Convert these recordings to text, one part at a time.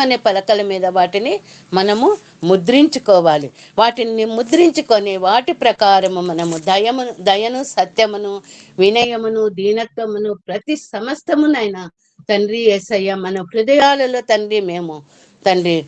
అనే పలకల మీద వాటిని మనము ముద్రించుకోవాలి. వాటిని ముద్రించుకొని వాటి ప్రకారము మనము దయము దయను సత్యమును వినయమును దీనత్వమును ప్రతి సమస్తమునైనా తండ్రి ఏసయ్య మన హృదయాలలో తండ్రి మేము. తండ్రి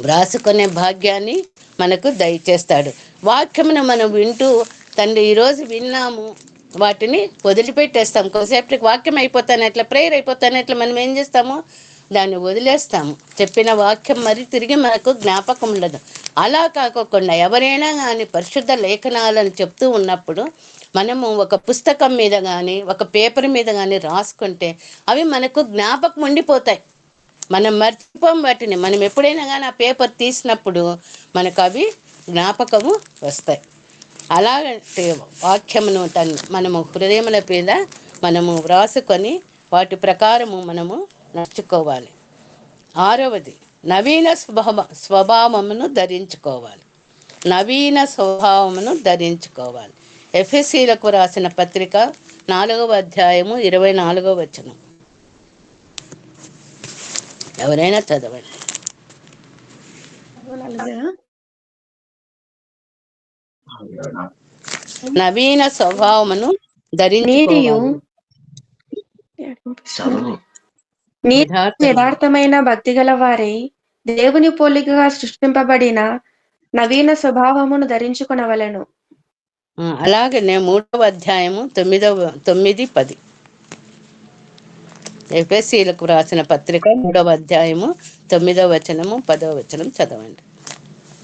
వ్రాసుకునే భాగ్యాన్ని మనకు దయచేస్తాడు. వాక్యమును మనం వింటూ తండ్రి ఈరోజు విన్నాము. వాటిని వదిలిపెట్టేస్తాం. కొద్దిసేపటికి వాక్యం అయిపోతాను ఎట్లా ప్రేయర్ అయిపోతాను ఎట్లా మనం ఏం చేస్తాము? దాన్ని వదిలేస్తాము. చెప్పిన వాక్యం మరి తిరిగి మనకు జ్ఞాపకం ఉండదు. అలా కాకోకుండా ఎవరైనా కానీ పరిశుద్ధ లేఖనాలను చెప్తూ ఉన్నప్పుడు మనము ఒక పుస్తకం మీద కానీ ఒక పేపర్ మీద కానీ రాసుకుంటే అవి మనకు జ్ఞాపకం ఉండిపోతాయి. మనం మర్చిపోం వాటిని. మనం ఎప్పుడైనా కానీ ఆ పేపర్ తీసినప్పుడు మనకు అవి జ్ఞాపకము వస్తాయి. అలాంటి వాక్యమును తను మనము హృదయముల మీద మనము వ్రాసుకొని వాటి ప్రకారము మనము నడుచుకోవాలి. ఆరవది నవీన స్వభావ స్వభావమును ధరించుకోవాలి. నవీన స్వభావమును ధరించుకోవాలి. ఎఫ్ఎస్సీలకు రాసిన పత్రిక నాలుగవ అధ్యాయము ఇరవై నాలుగవ వచనం. ఎవరైనా చదవండి. నవీన స్వభావమును ధరించుకోవాలి. నీతి యథార్థము. యథార్థమైన భక్తి గల వారై దేవుని పోలికగా సృష్టింపబడిన నవీన స్వభావమును ధరించుకొనవలెను. అలాగనే మూడవ అధ్యాయము తొమ్మిదవ తొమ్మిది పది. ఎఫ్ఎస్సీలకు రాసిన పత్రిక మూడవ అధ్యాయము తొమ్మిదవ వచనము పదవ వచనం చదవండి.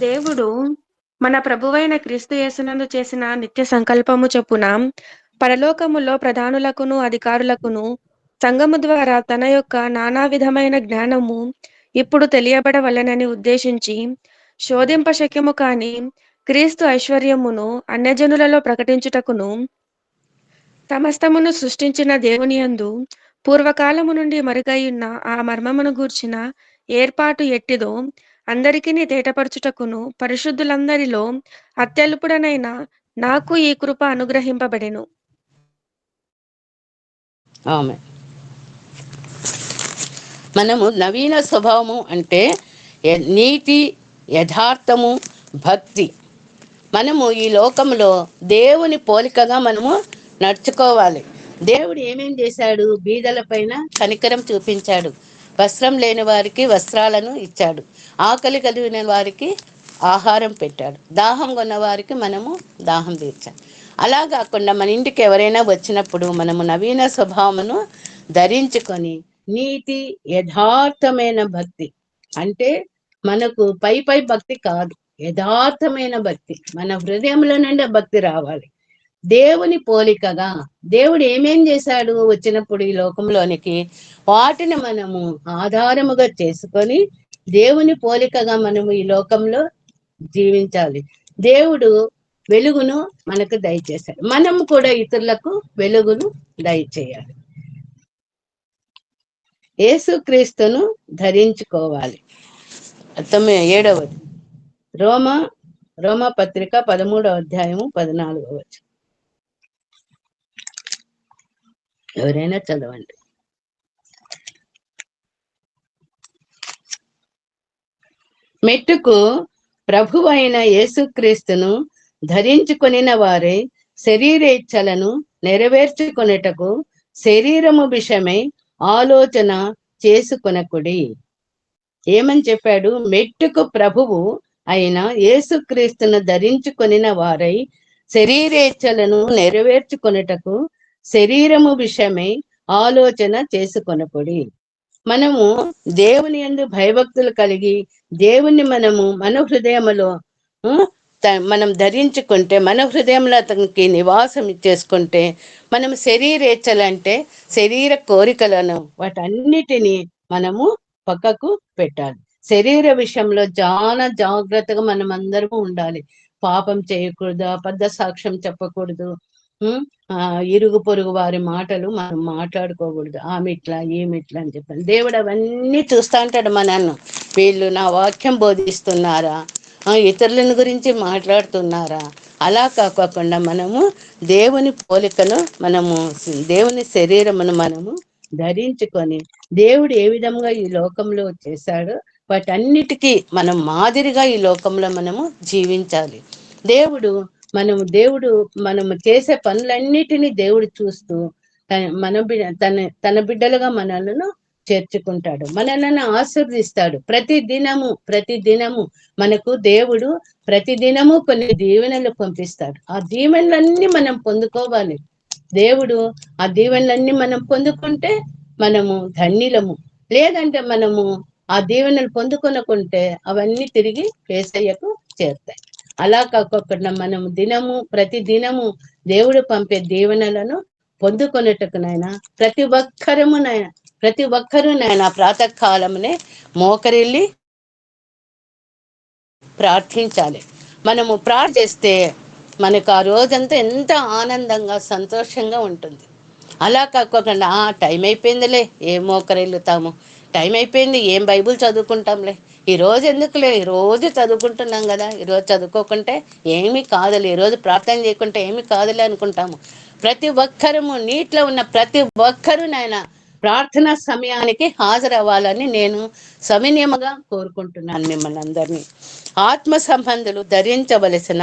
దేవుడు మన ప్రభువైన క్రీస్తు యేసునందు చేసిన నిత్య సంకల్పము చొప్పున పరలోకములో ప్రధానులకును అధికారులకును సంఘము ద్వారా తన యొక్క నానా విధమైన జ్ఞానము ఇప్పుడు తెలియబడవలెనని ఉద్దేశించి శోధింప శక్యము కాని క్రీస్తు ఐశ్వర్యమును అన్యజనులలో ప్రకటించుటకును సమస్తమును సృష్టించిన దేవుని యందు పూర్వకాలము నుండి మరుగైయున్న ఆ మర్మమును గూర్చిన ఏర్పాటు ఎట్టిదో అందరికీ తేటపరచుటకును పరిశుద్ధులందరిలో అత్యల్పుడనైన నాకు ఈ కృప అనుగ్రహింపబడెను. ఆమె మనము నవీన స్వభావము అంటే నీతి యథార్థము భక్తి. మనము ఈ లోకంలో దేవుని పోలికగా మనము నడుచుకోవాలి. దేవుడు ఏమేం చేశాడు? బీదల పైన కనికరం చూపించాడు. వస్త్రం లేని వారికి వస్త్రాలను ఇచ్చాడు. ఆకలి కలిగిన వారికి ఆహారం పెట్టాడు. దాహం కొన్న వారికి మనము దాహం తీర్చాం. అలా కాకుండా మన ఇంటికి ఎవరైనా వచ్చినప్పుడు మనము నవీన స్వభావమును ధరించుకొని నీతి యథార్థమైన భక్తి. అంటే మనకు పై పై భక్తి కాదు యథార్థమైన భక్తి. మన హృదయంలో నుండి ఆ భక్తి రావాలి. దేవుని పోలికగా దేవుడు ఏమేం చేశాడు వచ్చినప్పుడు ఈ లోకంలోనికి? వాటిని మనము ఆధారముగా చేసుకొని దేవుని పోలికగా మనము ఈ లోకంలో జీవించాలి. దేవుడు వెలుగును మనకు దయచేశాడు. మనం కూడా ఇతరులకు వెలుగును దయచేయాలి. యేసుక్రీస్తును ధరించుకోవాలి. తొమ్మిది ఏడవది. రోమ రోమ పత్రిక పదమూడవ అధ్యాయము పద్నాలుగవ ఎవరైనా చదవండి. మెట్టుకు ప్రభువైన యేసుక్రీస్తును ధరించుకొనిన వారే శరీరేచ్ఛలను నెరవేర్చుకొనుటకు శరీరము విషయమై ఆలోచన చేసుకొనకుడి. ఏమని చెప్పాడు? మెట్టుకు ప్రభువు అయిన యేసుక్రీస్తును ధరించుకొనిన వారై శరీరేచ్ఛలను నెరవేర్చుకొనుటకు శరీరము విషయమై ఆలోచన చేసుకొనకుడి. మనము దేవుని యందు భయభక్తులు కలిగి దేవుని మనము మన హృదయములో మనం ధరించుకుంటే మన హృదయంలో అతనికి నివాసం ఇచ్చేసుకుంటే మనం శరీరేచ్ఛలంటే శరీర కోరికలను వాటన్నిటిని మనము పక్కకు పెట్టాలి. శరీర విషయంలో చాలా జాగ్రత్తగా మనం అందరము ఉండాలి. పాపం చేయకూడదు అబద్ధ సాక్ష్యం చెప్పకూడదు ఇరుగు పొరుగు వారి మాటలు మనం మాట్లాడుకోకూడదు. ఆమె ఇట్లా ఇట్లా అని చెప్పాను దేవుడు అవన్నీ చూస్తా ఉంటాడు మనల్ని వీళ్ళు నా వాక్యం బోధిస్తున్నారా? ఇతరులను గురించి మాట్లాడుతున్నారా? అలా కాకోకుండా మనము దేవుని పోలికను మనము దేవుని శరీరమును మనము ధరించుకొని దేవుడు ఏ విధంగా ఈ లోకంలో చేశాడో వాటన్నిటికీ మనం మాదిరిగా ఈ లోకంలో మనము జీవించాలి. దేవుడు మనము దేవుడు మనము చేసే పనులన్నిటినీ దేవుడు చూస్తూ మన బిడ్డ తన తన బిడ్డలుగా మనలను చేర్చుకుంటాడు. మనలను ఆశీర్దిస్తాడు ప్రతి దినము ప్రతి దినము మనకు దేవుడు ప్రతి దినము కొన్ని దీవెనలు పంపిస్తాడు. ఆ దీవెనలన్నీ మనం పొందుకోవాలి. దేవుడు ఆ దీవెనలన్నీ మనం పొందుకుంటే మనము ధన్యులము. లేదంటే మనము ఆ దీవెనలు పొందుకొనకుంటే అవన్నీ తిరిగి వేసయ్యకు చేరుతాయి. అలా కాకుండా మనము దినము ప్రతి దినము దేవుడు పంపే దీవెనలను పొందుకొనేటకునైనా ప్రతి ఒక్కరము ప్రతి ఒక్కరూ నాయన ప్రాతకాలమునే మోకరిల్లి ప్రార్థించాలి. మనము ప్రార్థిస్తే మనకు ఆ రోజంతా ఎంత ఆనందంగా సంతోషంగా ఉంటుంది. అలా కాకుండా ఆ టైం అయిపోయిందిలే ఏం మోకరిల్లుతాము? టైం అయిపోయింది ఏం బైబుల్ చదువుకుంటాంలే? ఈరోజు ఎందుకులే? ఈ రోజు చదువుకుంటున్నాం కదా ఈరోజు చదువుకోకుంటే ఏమీ కాదులే ఈరోజు ప్రార్థన చేయకుంటే ఏమీ కాదులే అనుకుంటాము. ప్రతి ఒక్కరము నీటిలో ఉన్న ప్రతి ఒక్కరూ నాయన ప్రార్థనా సమయానికి హాజరవ్వాలని నేను సవినయముగా కోరుకుంటున్నాను మిమ్మల్ని అందరినీ. ఆత్మ సంబంధులు ధరించవలసిన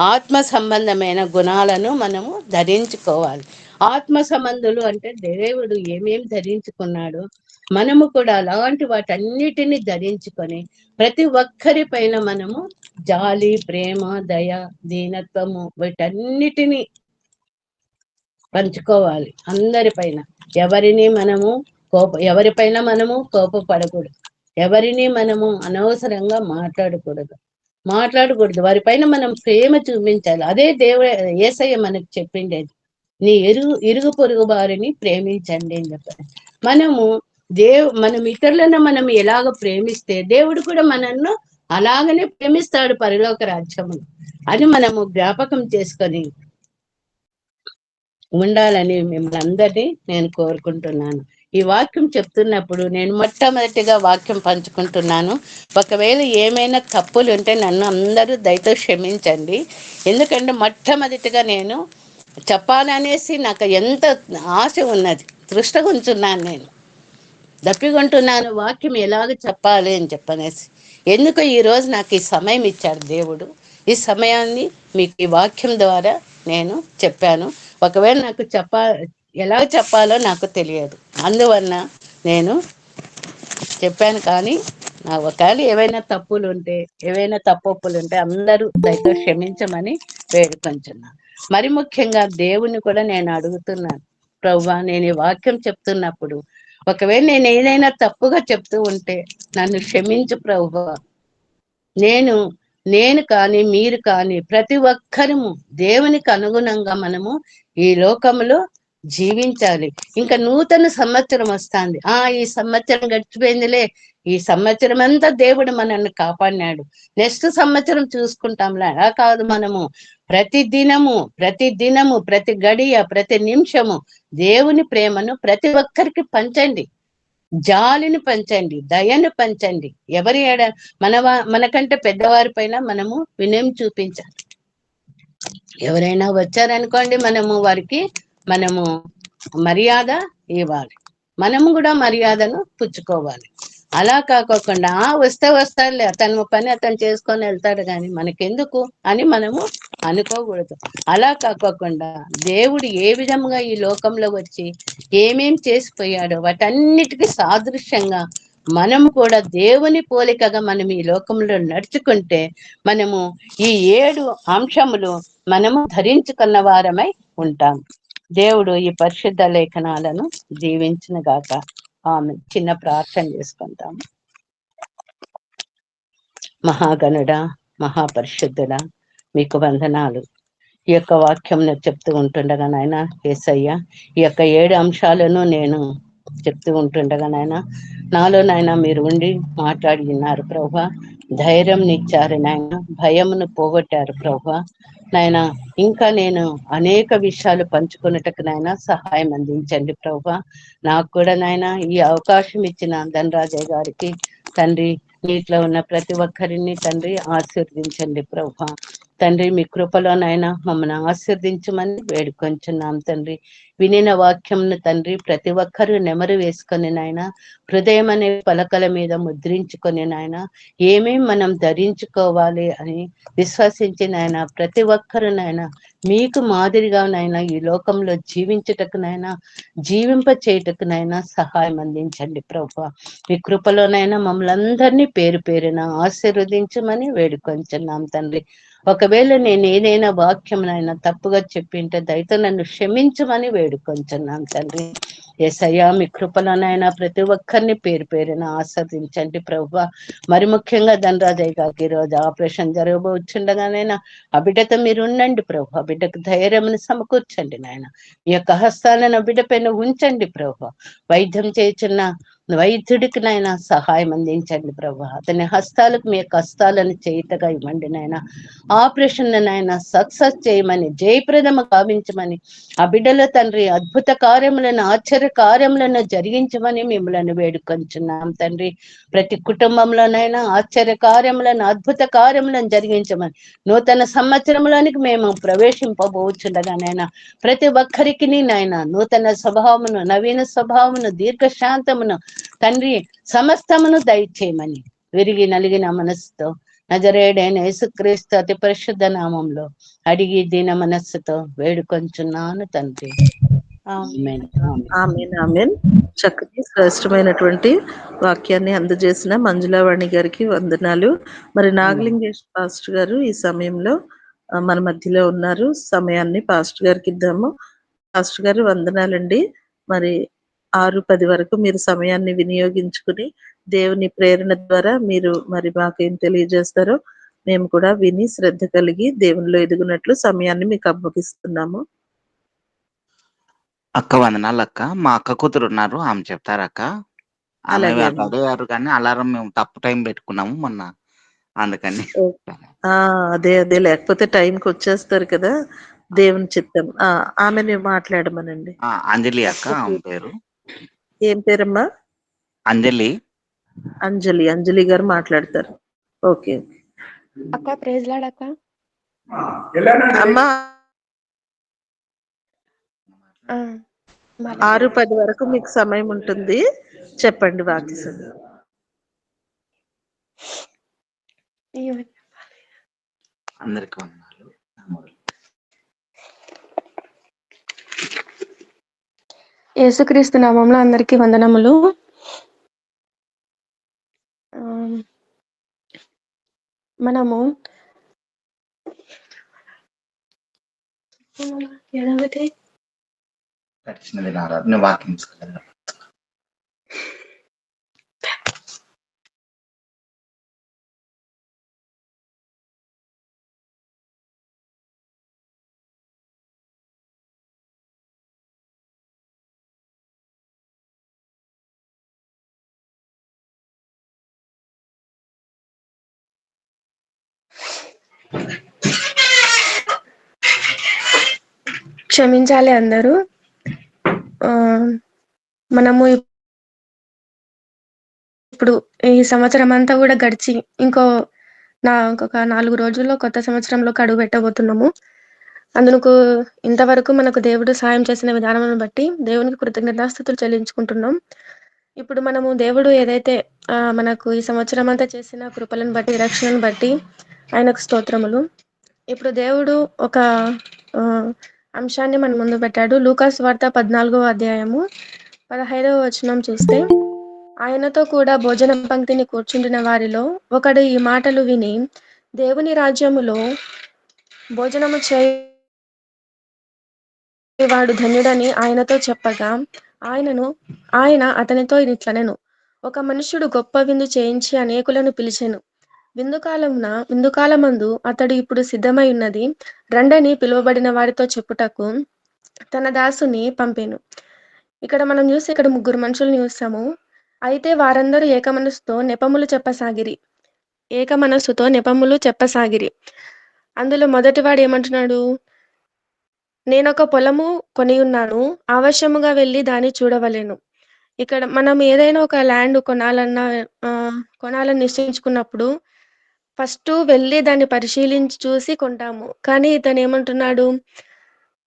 ఆత్మ సంబంధమైన గుణాలను మనము ధరించుకోవాలి. ఆత్మ సంబంధులు అంటే దేవుడు ఏమేం ధరించుకున్నాడో మనము కూడా అలాంటి వాటన్నిటిని ధరించుకొని ప్రతి ఒక్కరి పైన మనము జాలి ప్రేమ దయ దీనత్వము వీటన్నిటిని పంచుకోవాలి అందరి పైన ఎవరిని మనము కోప ఎవరిపైన మనము కోపపడకూడదు. ఎవరిని మనము అనవసరంగా మాట్లాడకూడదు. మాట్లాడకూడదు. వారిపైన మనం ప్రేమ చూపించాలి. అదే దేవ ఏసయ్య మనకు చెప్పిండేది. నీ ఇరుగు ఇరుగు పొరుగు వారిని ప్రేమించండి అని చెప్పారు మనము దేవ్ మనం ఇతరులను మనం ఎలాగ ప్రేమిస్తే దేవుడు కూడా మనల్ని అలాగనే ప్రేమిస్తాడు పరలోక రాజ్యమును అని మనము జ్ఞాపకం చేసుకొని ఉండాలని మిమ్మల్ని అందరినీ నేను కోరుకుంటున్నాను. ఈ వాక్యం చెప్తున్నప్పుడు నేను మొట్టమొదటిగా వాక్యం పంచుకుంటున్నాను. ఒకవేళ ఏమైనా తప్పులు ఉంటే నన్ను అందరూ దయతో క్షమించండి. ఎందుకంటే మొట్టమొదటిగా నేను చెప్పాలనేసి నాకు ఎంత ఆశ ఉన్నది దృష్టి ఉంచున్నాను నేను. దప్పికొంటున్నాను వాక్యం ఎలాగ చెప్పాలి అని చెప్పనేసి. ఎందుకు ఈరోజు నాకు ఈ సమయం ఇచ్చాడు దేవుడు? ఈ సమయాన్ని మీకు ఈ వాక్యం ద్వారా నేను చెప్పాను. ఒకవేళ నాకు చెప్ప ఎలా చెప్పాలో నాకు తెలియదు. అందువలన నేను చెప్పాను కానీ నా ఒకవేళ ఏవైనా తప్పులు ఉంటే ఏవైనా తప్పొప్పులు ఉంటే అందరూ దయతో క్షమించమని వేడుకొంచున్నాను మరి ముఖ్యంగా దేవుని కూడా నేను అడుగుతున్నాను. ప్రవ్వా నేను ఈ వాక్యం చెప్తున్నప్పుడు ఒకవేళ నేను ఏదైనా తప్పుగా చెప్తూ ఉంటే నన్ను క్షమించు ప్రవ్వా. నేను నేను కానీ మీరు కానీ ప్రతి ఒక్కరము దేవునికి అనుగుణంగా మనము ఈ లోకములో జీవించాలి. ఇంకా నూతన సంవత్సరం వస్తుంది. ఆ ఈ సంవత్సరం గడిచిపోయిందిలే. ఈ సంవత్సరం అంతా దేవుడు మనల్ని కాపాడినాడు. నెక్స్ట్ సంవత్సరం చూసుకుంటాంలే. అలా కాదు మనము. ప్రతి దినము ప్రతి దినము ప్రతి గడియ ప్రతి నిమిషము దేవుని ప్రేమను ప్రతి ఒక్కరికి పంచండి. జాలిని పంచండి దయను పంచండి. ఎవరి ఏడ మన మనకంటే పెద్దవారి పైన మనము వినయం చూపించాలి. ఎవరైనా వచ్చారనుకోండి మనము వారికి మనము మర్యాద ఇవ్వాలి. మనము కూడా మర్యాదను పుచ్చుకోవాలి. అలా కాకోకుండా ఆ వస్తే వస్తాడులే అతను పని అతను చేసుకొని వెళ్తాడు కానీ మనకెందుకు? అని మనము అనుకోకూడదు. అలా కాకోకుండా దేవుడు ఏ విధంగా ఈ లోకంలో వచ్చి ఏమేం చేసిపోయాడో వాటన్నిటికీ సాదృశ్యంగా మనము కూడా దేవుని పోలికగా మనం ఈ లోకంలో నడుచుకుంటే మనము ఈ ఏడు అంశములు మనము ధరించుకున్న వారమై ఉంటాం. దేవుడు ఈ పరిశుద్ధ లేఖనాలను దీవించిన గాక. ఆమె చిన్న ప్రార్థన చేసుకుంటాం మహాగణుడ మహాపరిశుద్ధుడ మీకు వందనాలు. ఈ యొక్క వాక్యం చెప్తూ ఉంటుండగా నాయన ఏసయ్య ఈ యొక్క ఏడు అంశాలను నేను చెప్తూ ఉంటుండగా నాయన నాలో నాయన మీరు ఉండి మాట్లాడి ఉన్నారు ప్రభా. ధైర్యం నిచ్చారు నాయన భయమును పోగొట్టారు ప్రభా. నాయన ఇంకా నేను అనేక విషయాలు పంచుకున్నట్టుకు నాయన సహాయం అందించండి ప్రభా. నాకు కూడా నాయన ఈ అవకాశం ఇచ్చిన ధనరాజయ్య గారికి తండ్రి నీటిలో ఉన్న ప్రతి ఒక్కరిని తండ్రి ఆశీర్వదించండి ప్రభా. తండ్రి మీ కృపలో నాయన మమ్మల్ని ఆశీర్దించమని వేడుకొంచున్నాం తండ్రి. వినిన వాక్యంను తండ్రి ప్రతి ఒక్కరూ నెమరు వేసుకొని నాయన హృదయం అనే పలకల మీద ముద్రించుకొని నాయన ఏమేం మనం ధరించుకోవాలి అని విశ్వసించి నాయన ప్రతి ఒక్కరు నాయన మీకు మాదిరిగా నాయన ఈ లోకంలో జీవించుటకునైనా జీవింప చేయుటకునైనా సహాయం అందించండి ప్రభు. మీ కృపలోనైనా మమ్మల్ని అందరినీ పేరు పేరున ఆశీర్వదించమని వేడుకొంచున్నాం తండ్రి. ఒకవేళ నేను ఏదైనా వాక్యంనైనా తప్పుగా చెప్పింటే దయతో నన్ను క్షమించమని వేడుకొంచున్నాను తండ్రి. ఎసయ్యా మీ కృపలోనైనా ప్రతి ఒక్కరిని పేరు పేరున ఆస్వాదించండి ప్రభు మరి ముఖ్యంగా ధనరాజయ్య గారికి ఈరోజు ఆపరేషన్ జరగబోచుండగానైనా ఆ బిడ్డతో మీరు ఉండండి ప్రభు ఆ బిడ్డకు ధైర్యం సమకూర్చండి నాయన. ఈ యొక్క హస్తాలను బిడ్డ పైన ఉంచండి ప్రభు వైద్యం చేయుచున్న వైద్యుడికి నాయన సహాయం అందించండి ప్రభు. అతని హస్తాలకు మీ యొక్క హస్తాలను ఇవ్వండి నాయన. ఆపరేషన్ నాయన సక్సెస్ చేయమని జయప్రదమ కావించమని ఆ బిడ్డల తండ్రి అద్భుత కార్యములను ఆశ్చర్య కార్యములను జరిగించమని మిమ్మల్ని వేడుకొంచున్నాం తండ్రి. ప్రతి కుటుంబంలోనైనా ఆశ్చర్య కార్యములను అద్భుత కార్యములను జరిగించమని నూతన సంవత్సరంలోనికి మేము ప్రవేశింపబోచుండగానైనా ప్రతి ఒక్కరికి నాయన నూతన స్వభావమును నవీన స్వభావమును దీర్ఘశాంతమును తండ్రి సమస్తమును దయచేయమని విరిగి నలిగిన మనసుతో నజరేడైన యేసుక్రీస్తు అతి పరిశుద్ధ నామంలో అడిగి దీన మనస్సుతో వేడుకొంచున్నాను తండ్రి. చక్కటి శ్రేష్టమైనటువంటి వాక్యాన్ని అందజేసిన మంజులావాణి గారికి వందనాలు. మరి నాగలింగేష్ పాస్టర్ గారు ఈ సమయంలో మన మధ్యలో ఉన్నారు. సమయాన్ని పాస్టర్ గారికి ఇద్దాము. పాస్టర్ గారు వందనాలండి. మరి ఆరు పది వరకు మీరు సమయాన్ని వినియోగించుకుని దేవుని ప్రేరణ ద్వారా మీరు మరి మాకేం తెలియజేస్తారో మేము కూడా విని శ్రద్ధ కలిగి దేవునిలో ఎదుగునట్లు సమయాన్ని మీకు అప్పగిస్తున్నాము. అక్క వందనాలు అక్క. మా అక్క కూతురు ఉన్నారు. ఆమె చెప్తారు అక్క అలాగే అమ్మా. అడిగారు కానీ అలారం మేము తప్పు టైం పెట్టుకున్నాము మొన్న. అందుకని ఆ అదే అదే. లేకపోతే టైంకి వచ్చేస్తారు కదా దేవుని చిత్తం. ఆమెని మాట్లాడమనండి. అంజలి అక్క ఆమె పేరు. ఏం పేరమ్మా? అంజలి. అంజలి అంజలి గారు మాట్లాడతారు. ఓకే. అక్క ప్రేజ్ లాడక్క అమ్మా. ఆ, మళ్ళీ. ఆరు పది వరకు మీకు సమయం ఉంటుంది. చెప్పండి. అయ్యో. అందరికి యేసుక్రీస్తు నామంలో అందరికీ వందనములు. మనము ఎడవది గడిచిన క్షమించాలి అందరూ. ఆ, మనము ఇప్పుడు ఈ సంవత్సరం అంతా కూడా గడిచి ఇంకో నా ఇంకొక నాలుగు రోజుల్లో కొత్త సంవత్సరంలో అడుగు పెట్టబోతున్నాము. అందుకు ఇంతవరకు మనకు దేవుడు సాయం చేసిన విధానం బట్టి దేవునికి కృతజ్ఞతాస్థుతులు చెల్లించుకుంటున్నాం. ఇప్పుడు మనము దేవుడు ఏదైతే ఆ, మనకు ఈ సంవత్సరం అంతా చేసిన కృపలను బట్టి రక్షణను బట్టి ఆయనకు స్తోత్రములు. ఇప్పుడు దేవుడు ఒక ఆ, అంశాన్ని మన ముందు పెట్టాడు. లూకాస్ వార్త పద్నాలుగో అధ్యాయము పదహైదవ వచనం చూస్తే ఆయనతో కూడా భోజన పంక్తిని కూర్చుండిన వారిలో ఒకడు ఈ మాటలు విని దేవుని రాజ్యములో భోజనము చేయవాడు ధన్యుడని ఆయనతో చెప్పగా ఆయనను ఆయన అతనితో ఇట్లనెను. ఒక మనుష్యుడు గొప్ప విందు చేయించి అనేకులను పిలిచెను. విందు విందుకాలమందు అతడు ఇప్పుడు సిద్ధమై ఉన్నది. రండని పిలువబడిన వారితో చెప్పుటకు తన దాసుని పంపాను. ఇక్కడ మనం చూసి ఇక్కడ ముగ్గురు మనుషుల్ని చూస్తాము. అయితే వారందరూ ఏక నెపములు చెప్పసాగిరి. ఏక మనస్సుతో నెపములు చెప్పసాగిరి. అందులో మొదటివాడు ఏమంటున్నాడు? నేనొక పొలము కొని ఉన్నాను అవశ్యముగా వెళ్ళి దాన్ని చూడవలేను. ఇక్కడ మనం ఏదైనా ఒక ల్యాండ్ కొనాలన్నా కొనాలని నిశ్చయించుకున్నప్పుడు ఫస్ట్ వెళ్ళి దాన్ని పరిశీలించి చూసి కొంటాము. కానీ ఇతను ఏమంటున్నాడు?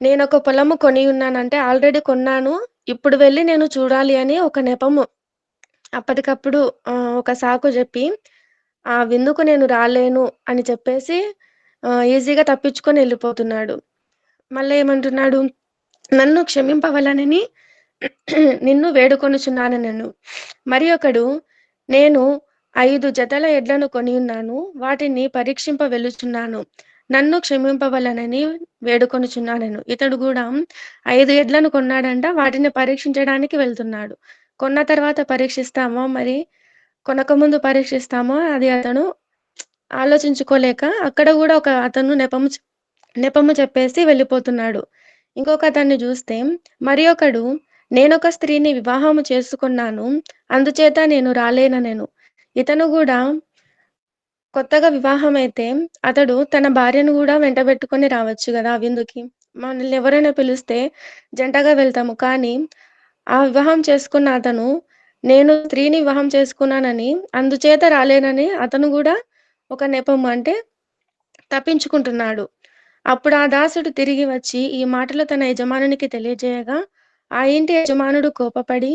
నేను ఒక పొలము కొని ఉన్నానంటే ఆల్రెడీ కొన్నాను. ఇప్పుడు వెళ్ళి నేను చూడాలి అని ఒక నెపము. అప్పటికప్పుడు ఒక సాకు చెప్పి ఆ విందుకు నేను రాలేను అని చెప్పేసి ఈజీగా తప్పించుకొని వెళ్ళిపోతున్నాడు. మళ్ళీ ఏమంటున్నాడు, నన్ను క్షమింపవలనని నిన్ను వేడుకొనుచున్నాను నన్ను. మరి ఒకడు, నేను ఐదు జతల ఎడ్లను కొనియున్నాను. వాటిని పరీక్షింప వెలుచున్నాను నన్ను క్షమింపవలనని వేడుకొనుచున్నాను ఇతడు కూడా ఐదు ఎడ్లను కొన్నాడంట. వాటిని పరీక్షించడానికి వెళ్తున్నాడు. కొన్న తర్వాత పరీక్షిస్తామో, మరి కొనకముందు పరీక్షిస్తామో అది అతను ఆలోచించుకోలేక అక్కడ కూడా ఒక అతను నెపము నెపము చెప్పేసి వెళ్ళిపోతున్నాడు. ఇంకొకతన్ని చూస్తే మరి ఒకడు, నేనొక స్త్రీని వివాహము చేసుకున్నాను. అందుచేత నేను రాలేన నేను ఇతను కూడా కొత్తగా వివాహమైతే అతడు తన భార్యను కూడా వెంటబెట్టుకొని రావచ్చు కదా విందుకి. మనల్ని ఎవరైనా పిలిస్తే జంటగా వెళ్తాము. కానీ ఆ వివాహం చేసుకున్న అతను, నేను స్త్రీని వివాహం చేసుకున్నానని, అందుచేత రాలేనని అతను కూడా ఒక నెపం అంటే తప్పించుకుంటున్నాడు. అప్పుడు ఆ దాసుడు తిరిగి వచ్చి ఈ మాటలు తన యజమానునికి తెలియజేయగా, ఆ ఇంటి యజమానుడు కోపపడి,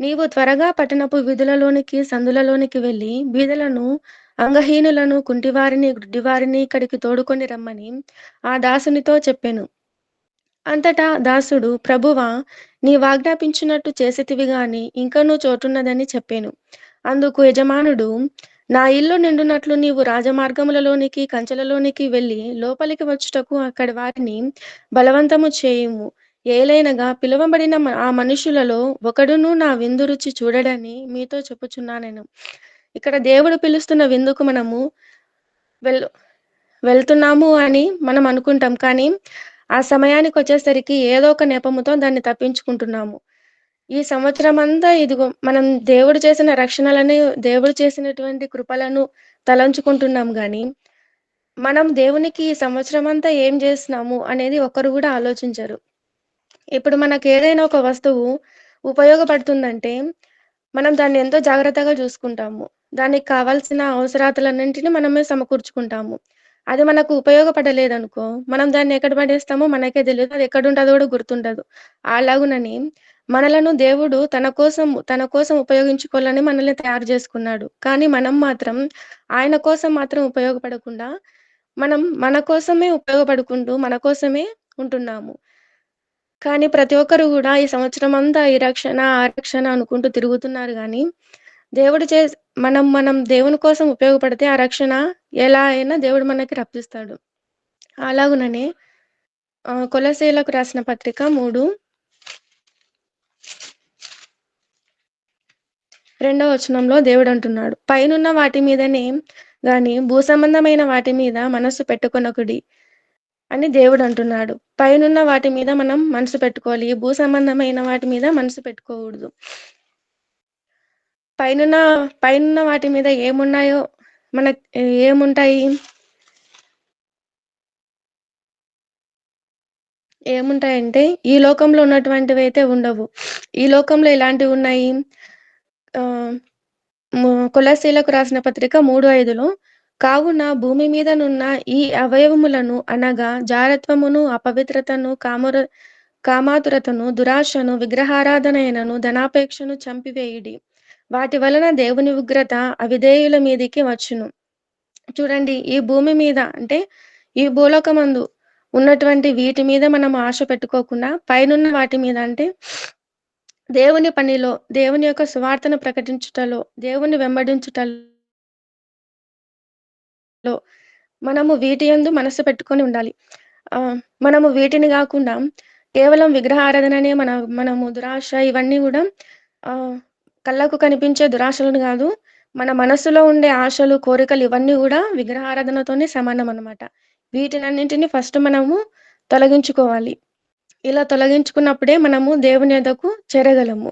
నీవు త్వరగా పట్టణపు వీధులలోనికి, సందులలోనికి వెళ్ళి బీదలను, అంగహీనులను, కుంటివారిని, గుడ్డివారిని ఇక్కడికి తోడుకొని రమ్మని ఆ దాసునితో చెప్పాను అంతటా దాసుడు, ప్రభువా, నీవాజ్ఞాపించినట్టు చేసేతివి గాని ఇంకనూ చోటున్నదని చెప్పాను అందుకు యజమానుడు, నా ఇల్లు నిండునట్లు నీవు రాజమార్గములలోనికి, కంచెలలోనికి వెళ్ళి లోపలికి వచ్చుటకు అక్కడి వారిని బలవంతము చేయుము. ఏలైనగా పిలువబడిన మ ఆ మనుషులలో ఒకడును నా విందు రుచి చూడడని మీతో చెప్పుచున్నానెను. ఇక్కడ దేవుడు పిలుస్తున్న విందుకు మనము వెల్ వెళ్తున్నాము అని మనం అనుకుంటాం. కానీ ఆ సమయానికి వచ్చేసరికి ఏదో ఒక నెపముతో దాన్ని తప్పించుకుంటున్నాము. ఈ సంవత్సరం అంతా ఇదిగో మనం దేవుడు చేసిన రక్షణలను దేవుడు చేసినటువంటి కృపలను తలంచుకుంటున్నాం కానీ మనం దేవునికి ఈ సంవత్సరమంతా ఏం చేస్తున్నాము అనేది ఒకరు కూడా ఆలోచించరు. ఇప్పుడు మనకేదైనా ఒక వస్తువు ఉపయోగపడుతుందంటే, మనం దాన్ని ఎంతో జాగ్రత్తగా చూసుకుంటాము దానికి కావాల్సిన అవసరాతలన్నింటినీ మనమే సమకూర్చుకుంటాము. అది మనకు ఉపయోగపడలేదనుకో, మనం దాన్ని ఎక్కడ పడేస్తామో మనకే తెలియదు అది ఎక్కడుంటుందో కూడా గుర్తుండదు. అలాగునని మనలను దేవుడు తన కోసం తన కోసం ఉపయోగించుకోవాలని మనల్ని తయారు చేసుకున్నాడు కానీ మనం మాత్రం ఆయన కోసం మాత్రం ఉపయోగపడకుండా, మనం మన కోసమే ఉపయోగపడుకుంటూ, మన కోసమే ఉంటున్నాము. కానీ ప్రతి ఒక్కరు కూడా ఈ సంవత్సరం అంతా ఈ రక్షణ, ఆ రక్షణ అనుకుంటూ తిరుగుతున్నారు కానీ దేవుడు చే మనం మనం దేవుని కోసం ఉపయోగపడితే ఆ రక్షణ ఎలా అయినా దేవుడు మనకి రప్పిస్తాడు. అలాగుననే కొలసేలకు రాసిన పత్రిక మూడు రెండవ వచనంలో దేవుడు అంటున్నాడు పైనున్న వాటి మీదనే గాని భూసంబంధమైన వాటి మీద మనస్సు పెట్టుకొనకుడి అని దేవుడు అంటున్నాడు పైనున్న వాటి మీద మనం మనసు పెట్టుకోవాలి. ఈ భూ సంబంధమైన వాటి మీద మనసు పెట్టుకోకూడదు. పైనున్న పైనున్న వాటి మీద ఏమున్నాయో మన ఏముంటాయి? ఏముంటాయంటే, ఈ లోకంలో ఉన్నటువంటివి అయితే ఉండవు. ఈ లోకంలో ఇలాంటివి ఉన్నాయి ఆ కొలస్సీయులకు రాసిన పత్రిక 3:5లో కావున భూమి మీదనున్న ఈ అవయవములను అనగా జారత్వమును, అపవిత్రతను, కాముర కామాతురతను, దురాశను, విగ్రహారాధనైనను, ధనాపేక్షను చంపివేయుడి. వాటి వలన దేవుని ఉగ్రత అవిధేయుల మీదికి వచ్చును. చూడండి ఈ భూమి మీద అంటే ఈ భూలోకమందు ఉన్నటువంటి వీటి మీద మనం ఆశ పెట్టుకోకుండా పైనున్న వాటి మీద అంటే దేవుని పనిలో, దేవుని యొక్క సువార్తను ప్రకటించుటలో, దేవుని వెంబడించుటలో మనము వీటి యందు మనసు పెట్టుకొని ఉండాలి. ఆ మనము వీటిని కాకుండా కేవలం విగ్రహారాధననే మన మనము దురాశ ఇవన్నీ కూడా ఆ కళ్ళకు కనిపించే దురాశలను కాదు మన మనసులో ఉండే ఆశలు, కోరికలు ఇవన్నీ కూడా విగ్రహారాధనతోనే సమానమనమాట. వీటినన్నింటినీ ఫస్ట్ మనము తొలగించుకోవాలి. ఇలా తొలగించుకున్నప్పుడే మనము దేవుని ఎదకు చేరగలము.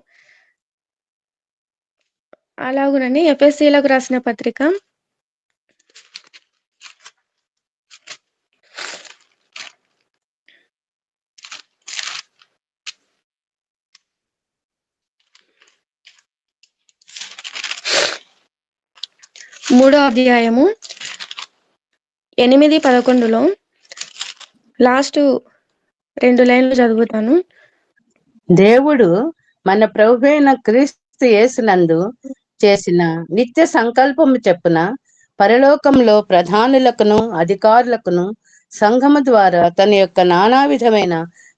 అలాగునని ఎఫ్ఎస్సీలకు రాసిన పత్రిక మూడో అధ్యాయము ఎనిమిది పదకొండులో లాస్ట్ రెండు లైన్లు చదువుతాను. దేవుడు మన ప్రభువైన క్రీస్తు యేసునందు చేసిన నిత్య సంకల్పము చెప్పున పరలోకంలో ప్రధానులకును అధికారులకును సంఘము ద్వారా తన యొక్క నానా విధమైన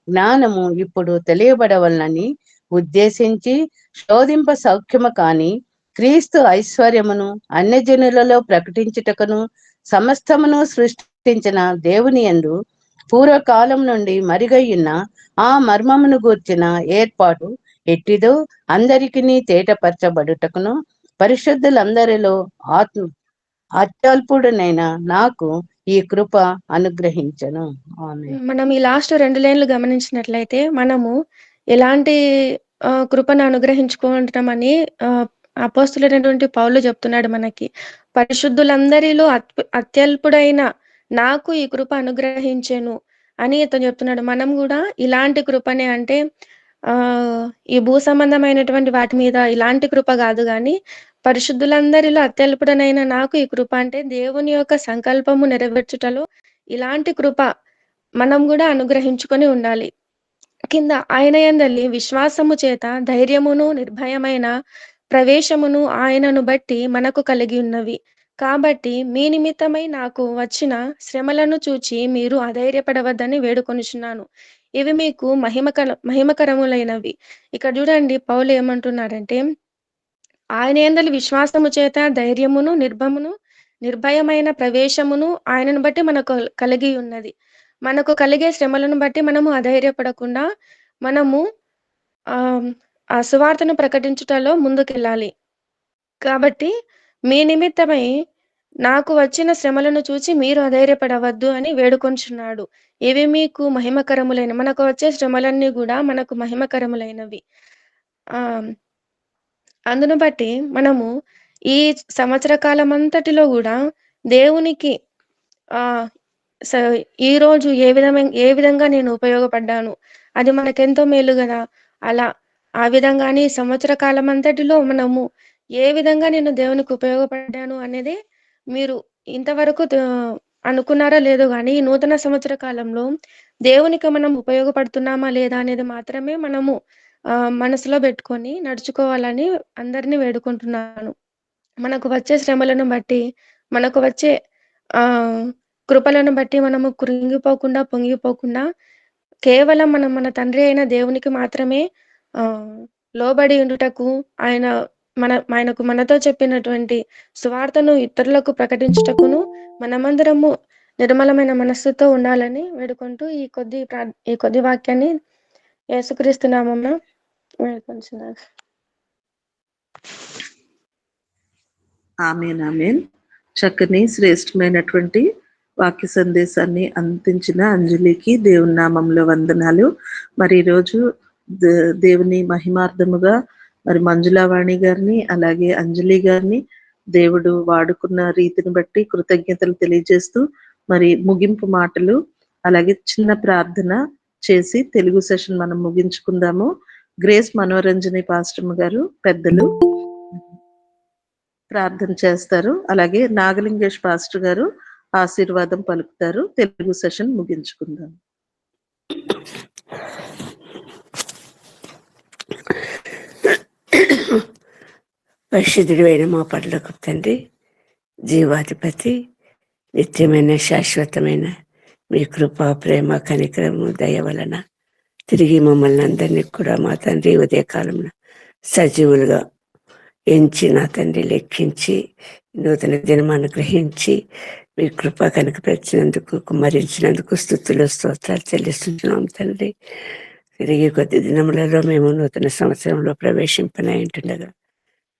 జ్ఞానము ఇప్పుడు తెలియబడవలనని ఉద్దేశించి శోధింప సౌఖ్యము కాని క్రీస్తు ఐశ్వర్యమును అన్యజనులలో ప్రకటించుటకును సమస్తమును సృష్టించిన దేవుని యందు పూర్వకాలం నుండి మరుగయ్యున్న ఆ మర్మమును గూర్చిన ఏర్పాటు ఎట్టిదో అందరికిని తేటపరచబడుటకును పరిశుద్ధులందరిలో ఆత్మ అత్యల్పుడునైన నాకు ఈ కృప అనుగ్రహించను. మనం ఈ లాస్ట్ రెండు లైన్లు గమనించినట్లయితే మనము ఎలాంటి కృపను అనుగ్రహించుకుంటున్నామని అపోస్తులైనటువంటి పౌలు చెప్తున్నాడు మనకి పరిశుద్ధులందరిలో అత్ అత్యల్పుడైన నాకు ఈ కృప అనుగ్రహించెను అని ఇతను చెప్తున్నాడు. మనం కూడా ఇలాంటి కృపనే అంటే ఆ ఈ భూ సంబంధమైనటువంటి వాటి మీద ఇలాంటి కృప కాదు కానీ పరిశుద్ధులందరిలో అత్యల్పుడనైన నాకు ఈ కృప అంటే దేవుని యొక్క సంకల్పము నెరవేర్చుటలో ఇలాంటి కృప మనం కూడా అనుగ్రహించుకొని ఉండాలి. కింద ఆయన యందలి విశ్వాసము చేత ధైర్యమును నిర్భయమైన ప్రవేశమును ఆయనను బట్టి మనకు కలిగి ఉన్నవి. కాబట్టి మీ నిమిత్తమై నాకు వచ్చిన శ్రమలను చూచి మీరు అధైర్యపడవద్దని వేడుకొనుచున్నాను. ఇవి మీకు మహిమకర మహిమకరములైనవి. ఇక్కడ చూడండి పౌలు ఏమంటున్నాడంటే ఆయన ఎందలి విశ్వాసము చేత ధైర్యమును నిర్భమును నిర్భయమైన ప్రవేశమును ఆయనను బట్టి మనకు కలిగి ఉన్నది. మనకు కలిగే శ్రమలను బట్టి మనము అధైర్యపడకుండా మనము ఆ ఆ సువార్తను ప్రకటించుటలో ముందుకెళ్ళాలి. కాబట్టి మీ నిమిత్తమై నాకు వచ్చిన శ్రమలను చూచి మీరు అధైర్యపడవద్దు అని వేడుకొంచున్నాడు. ఇవి మీకు మహిమకరములైన మనకు వచ్చే శ్రమలన్నీ కూడా మనకు మహిమకరములైనవి. ఆ అందును బట్టి మనము ఈ సంవత్సర కాలం అంతటిలో కూడా దేవునికి ఆ స ఈ రోజు ఏ విధమైన ఏ విధంగా నేను ఉపయోగపడ్డాను? అది మనకెంతో మేలు కదా అలా ఆ విధంగానే సంవత్సర కాలం అంతటిలో మనము ఏ విధంగా నేను దేవునికి ఉపయోగపడ్డాను అనేది మీరు ఇంతవరకు అనుకున్నారా లేదో కానీ ఈ నూతన సంవత్సర కాలంలో దేవునికి మనం ఉపయోగపడుతున్నామా లేదా అనేది మాత్రమే మనము మనసులో పెట్టుకొని నడుచుకోవాలని అందరినీ వేడుకుంటున్నాను. మనకు వచ్చే శ్రమలను బట్టి మనకు వచ్చే ఆ కృపలను బట్టి మనము కృంగిపోకుండా పొంగిపోకుండా కేవలం మనం మన తండ్రి అయిన దేవునికి మాత్రమే లోబడి ఉండుటకు ఆయన మన ఆయనకు మనతో చెప్పినటువంటి సువార్తను ఇతరులకు ప్రకటించుటకును మనమందరము నిర్మలమైన మనస్సుతో ఉండాలని వేడుకుంటూ ఈ కొద్ది ప్రా- ఈ కొద్ది వాక్యాన్ని యేసుక్రీస్తు వేడుకొంచున్నాను. ఆమెన్ ఆమెన్. చక్కని శ్రేష్టమైనటువంటి వాక్య సందేశాన్ని అందించిన అంజలికి దేవుని నామంలో వందనాలు. మరి ఈరోజు దేవుని మహిమార్థముగా మరి మంజులావాణి గారిని అలాగే అంజలి గారిని దేవుడు వాడుకున్న రీతిని బట్టి కృతజ్ఞతలు తెలియజేస్తూ మరి ముగింపు మాటలు అలాగే చిన్న ప్రార్థన చేసి తెలుగు సెషన్ మనం ముగించుకుందాము. గ్రేస్ మనోరంజని పాస్టమ్ గారు పెద్దలు ప్రార్థన చేస్తారు. అలాగే నాగలింగేష్ పాస్టర్ గారు ఆశీర్వాదం పలుకుతారు. తెలుగు సెషన్ ముగించుకుందాం. పరిశుద్ధుడైన మా పట్లకు తండ్రి జీవాధిపతి నిత్యమైన శాశ్వతమైన మీ కృప ప్రేమ కనికరము దయ వలన తిరిగి మమ్మల్ని అందరినీ కూడా మా తండ్రి ఉదయకాలంలో సజీవులుగా ఎంచి నా తండ్రి లెక్కించి నూతన దినం గ్రహించి మీ కృప కనుకపరిచినందుకు కుమ్మరించినందుకు స్థుతులు స్తోత్రాలు చెల్లిస్తున్నాం తండ్రి. తిరిగి కొద్ది దినములలో మేము నూతన సంవత్సరంలో ప్రవేశింపనైంటుండగా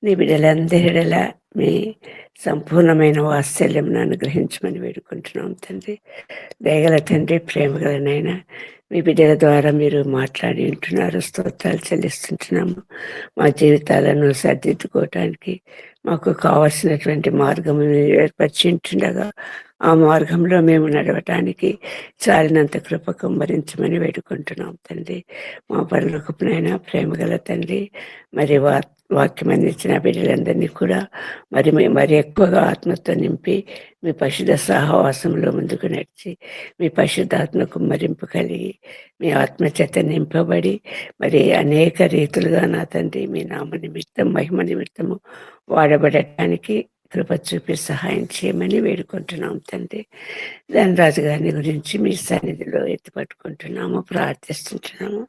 నీ బిడ్డలందరిలా మీ సంపూర్ణమైన వాత్సల్యంను అనుగ్రహించమని వేడుకుంటున్నాం తండ్రి. దయగల తండ్రి ప్రేమగలనైనా మీ బిడ్డల ద్వారా మీరు మాట్లాడి ఉంటున్నారు స్తోత్రాలు చెల్లిస్తుంటున్నాము. మా జీవితాలను సర్దిద్దుకోవటానికి మాకు కావలసినటువంటి మార్గం ఏర్పరిచి ఉంటుండగా ఆ మార్గంలో మేము నడవటానికి చాలినంత కృప కుమ్మరించమని వేడుకుంటున్నాం తండ్రి. మా పరులకునైనా ప్రేమగల తండ్రి మరి వార్త వాక్యం అందించిన బిడ్డలందరినీ కూడా మరి మరి ఎక్కువగా ఆత్మతో నింపి మీ పరిశుద్ధ సహవాసంలో ముందుకు నడిచి మీ పరిశుద్ధాత్మకు మరింపు కలిగి మీ ఆత్మచేత నింపబడి మరి అనేక రీతులుగా నా తండ్రి మీ నామ నిమిత్తం మహిమ నిమిత్తము వాడబడటానికి కృప చూపి సహాయం చేయమని వేడుకుంటున్నాం తండ్రి. ధనరాజు గారిని గురించి మీ సన్నిధిలో ఎత్తిపట్టుకుంటున్నాము ప్రార్థిస్తుంటున్నాము.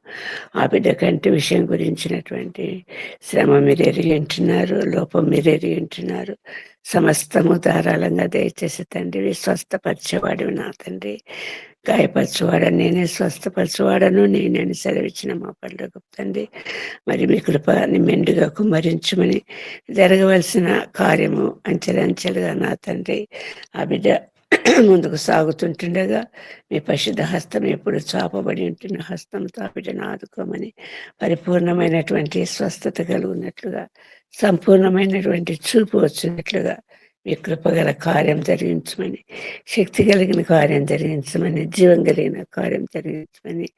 ఆ బిడ్డ కంటి విషయం గురించినటువంటి శ్రమ మీరు ఎరిగింటున్నారు లోపం మీరు ఎరిగింటున్నారు సమస్తము ధారాళంగా దయచేసి తండ్రి స్వస్థపరిచేవాడు నా తండ్రి. గాయపరచువాడని నేనే స్వస్థపరచువాడను నేనని సెలవిచ్చిన మా పనులకు తండ్రి. మరి మీ కృపని మెండుగా కుమ్మరించమని జరగవలసిన కార్యము అంచెలంచెలుగా నా తండ్రి ఆ బిడ్డ ముందుకు సాగుతుంటుండగా మీ పరిశుద్ధ హస్తం ఎప్పుడు చాపబడి ఉంటున్న హస్తంతో ఆ బిడ్డను ఆదుకోమని పరిపూర్ణమైనటువంటి స్వస్థత కలుగున్నట్లుగా సంపూర్ణమైనటువంటి చూపు వచ్చినట్లుగా మీ కృపగల కార్యం జరిగించమని శక్తి కలిగిన కార్యం జరిగించమని జీవం కలిగిన కార్యం జరిగించమని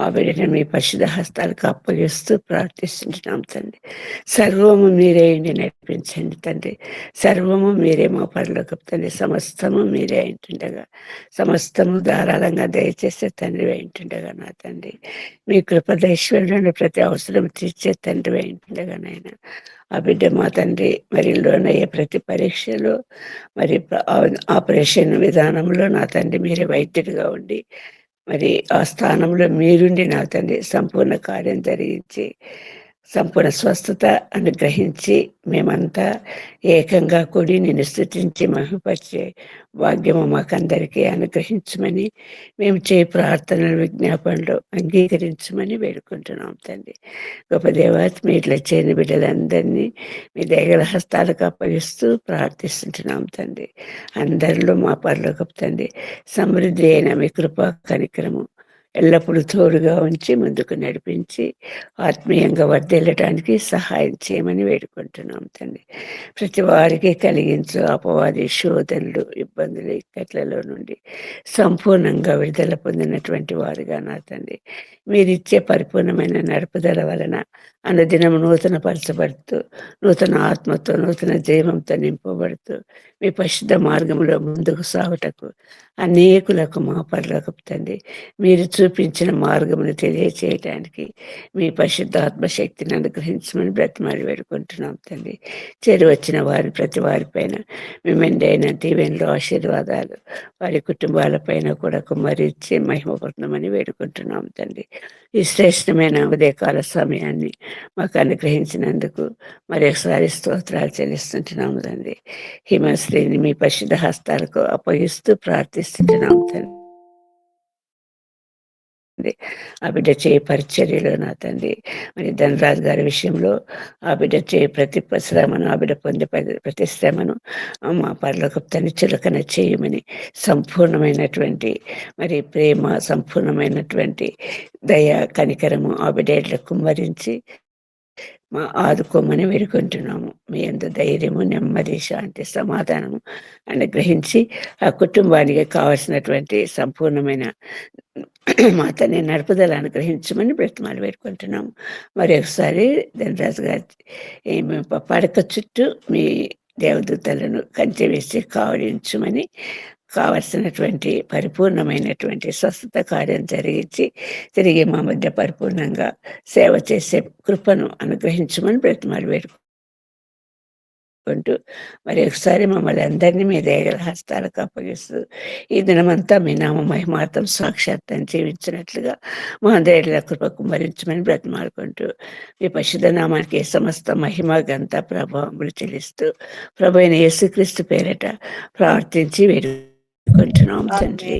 ఆ బిడ్డను మీ పరిశుద్ధ హస్తాలకు అప్పగిస్తూ ప్రార్థిస్తుంటున్నాం తండ్రి. సర్వము మీరే ఇండి నడిపించండి తండ్రి. సర్వము మీరే మా పనిలోకి తండ్రి. సమస్తము మీరే అయింటుండగా సమస్తము ధారాళంగా దయచేసే తండ్రి అయింటుండగా నా తండ్రి. మీ కృప దైశ్వర్యంలో ప్రతి అవసరం తీర్చే తండ్రి అయింటుండగా నాయన. ఆ బిడ్డ మా తండ్రి మరి లోనయ్యే ప్రతి పరీక్షలో మరి ఆపరేషన్ విధానంలో నా తండ్రి మీరే వైద్యుడిగా ఉండి మరి ఆ స్థానంలో మీరుండి నా తండ్రి సంపూర్ణ కార్యం జరిగించి సంపూర్ణ స్వస్థత అనుగ్రహించి మేమంతా ఏకంగా కూడి నిన్ను స్థుతించి మహిమపరిచే భాగ్యము మాకందరికీ అనుగ్రహించమని మేము చే ప్రార్థనలు విజ్ఞాపనలు అంగీకరించమని వేడుకుంటున్నాం తండ్రి. గొప్ప దేవాత మీ ఇట్లా చేయని బిడ్డలందరినీ మీ దగ్గర హస్తాలకు అప్పగిస్తూ ప్రార్థిస్తుంటున్నాం తండ్రి. అందరిలో మా పరలోకపు తండ్రి సమృద్ధి అయిన మీ కృపా కార్యక్రమం ఎల్లప్పుడూ తోడుగా ఉంచి ముందుకు నడిపించి ఆత్మీయంగా వర్ధిల్లటానికి సహాయం చేయమని వేడుకుంటున్నాం తండ్రి. ప్రతి వారికి కలిగించు అపవాది శోధనలు ఇబ్బందులు ఇక్కట్లలో నుండి సంపూర్ణంగా విడుదల పొందినటువంటి వారుగా నా తండ్రి. మీరిచ్చే పరిపూర్ణమైన నడుపుదల వలన అనుదినం నూతన పరచబడుతూ నూతన ఆత్మతో నూతన జీవంతో నింపబడుతూ మీ పరిశుద్ధ మార్గంలో ముందుకు సాగుటకు అనేకులకు మా పరలోకి తండ్రి. మీరు చూపించిన మార్గమును తెలియచేయటానికి మీ పరిశుద్ధాత్మ శక్తిని అనుగ్రహించమని బ్రతిమాడి వేడుకుంటున్నాం తండ్రి. చేరువచ్చిన వారి ప్రతి వారిపైన మీ మెండైన దీవెనలో ఆశీర్వాదాలు వారి కుటుంబాలపైన కూడా కుమ్మరించి మహిమపడుతున్నామని వేడుకుంటున్నాం తండ్రి. ఈ శ్రేష్టమైన ఉదయకాల సమయాన్ని మాకు అనుగ్రహించినందుకు మరొకసారి స్తోత్రాలు చెల్లిస్తుంటున్నాము తండ్రి. హిమశ్రీని మీ పరిశుద్ధ హస్తాలకు అప్పగిస్తూ ప్రార్థిస్తుంటున్నాము తండ్రి. ఆ బిడ్డ చేయ పరిచర్యలో నా తండ్రి. మరి ధనరాజు గారి విషయంలో ఆ బిడ్డ చేయ ప్రతి శ్రమను ఆ బిడ్డ పొందే ప్రతి- శ్రమను మా పరలోక తన చిలకన చేయమని సంపూర్ణమైనటువంటి మరి ప్రేమ సంపూర్ణమైనటువంటి దయ కనికరము ఆ బిడ్డ కుమ్మరించి మా ఆదుకోమని వేడుకుంటున్నాము. మీ అంత ధైర్యము నెమ్మది శాంతి సమాధానము అనుగ్రహించి ఆ కుటుంబానికి కావలసినటువంటి సంపూర్ణమైన మాతని నడుపుదల అనుగ్రహించమని బ్రతిమాలు వేడుకుంటున్నాము. మరి ఒకసారి ధనరాజు గారి పడక చుట్టూ మీ దేవదూతలను కంచె వేసి కావడించమని కావలసినటువంటి పరిపూర్ణమైనటువంటి స్వస్థత కార్యం జరిగించి తిరిగి మా మధ్య పరిపూర్ణంగా సేవ చేసే కృపను అనుగ్రహించమని బ్రతిమాలు వేడుకుంటూ మరి ఒకసారి మమ్మల్ని అందరినీ మీ దేగల హస్తాలకు అప్పగిస్తూ ఈ దినమంతా మీ నామ మహిమార్థం సాక్షాత్తం జీవించినట్లుగా మా అందరిల కృపకు మరించమని బ్రతిమాలుకుంటూ మీ పరిశుద్ధ నామానికి సమస్త మహిమ గంత ప్రభావములు చెల్లిస్తూ ప్రభు అయిన యేసుక్రీస్తు పేరట ప్రార్థించి వేడుకుంటున్నాం తండ్రి